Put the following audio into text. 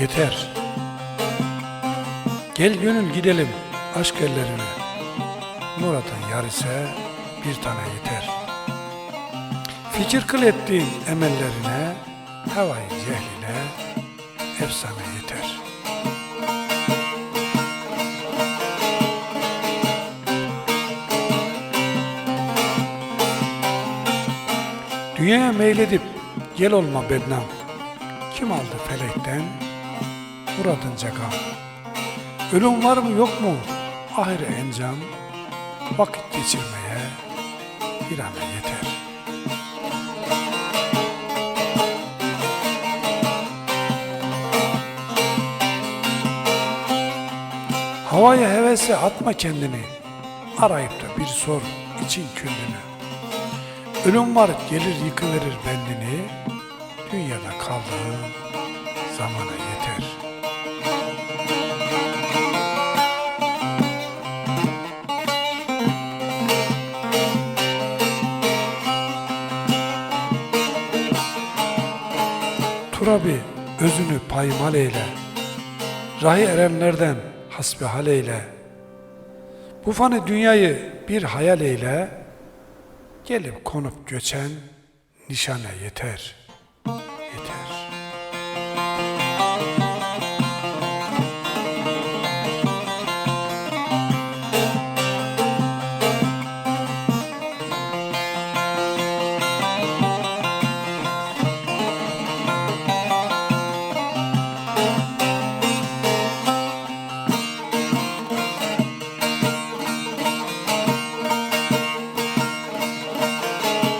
yeter. Gel gönül gidelim aşk ellerine. Murat'ın yar ise bir tane yeter. Fikir kıl ettiğin emellerine, havayı cehline efsane yeter. Dünyaya meyledip gel olma bednam. Kim aldı felekten muradınca gam. Ölüm var mı yok mu ahire encam. Vakit geçirmeye bir an yeter. Havaya hevese atma kendini. Arayıp da bir sor için küllünü. Ölüm var gelir yıkıverir bendini. Dünyada kaldığın zamana yeter. Turabi özünü paymal eyle. Rahi erenlerden hasbihal eyle. Bu fani dünyayı bir hayal eyle. Gelip konup göçen nişane yeter. Yeter.